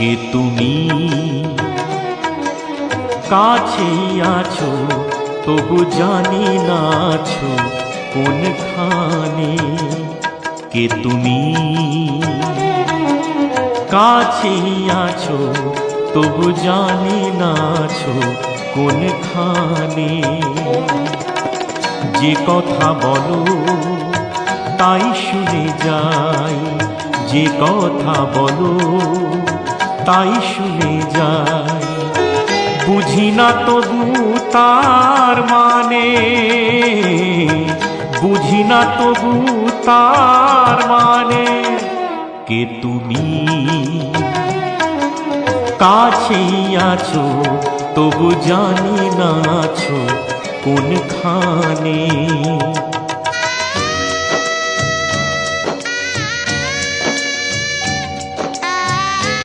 কে তুমি? কাছেই আছো, তবু জানি না আছো কোনখানে। কে তুমি? কাছেই আছো, তবু জানি না আছো কোনখানে। যে কথা বলো, তাই শুনে যাই। যে কথা বলো তাই শুনে যাই বুঝি না তবু তার মানে। বুঝি না তবু তার মানে কে তুমি। কাছেই আছো, তবু জানি না আছো কোনখানে।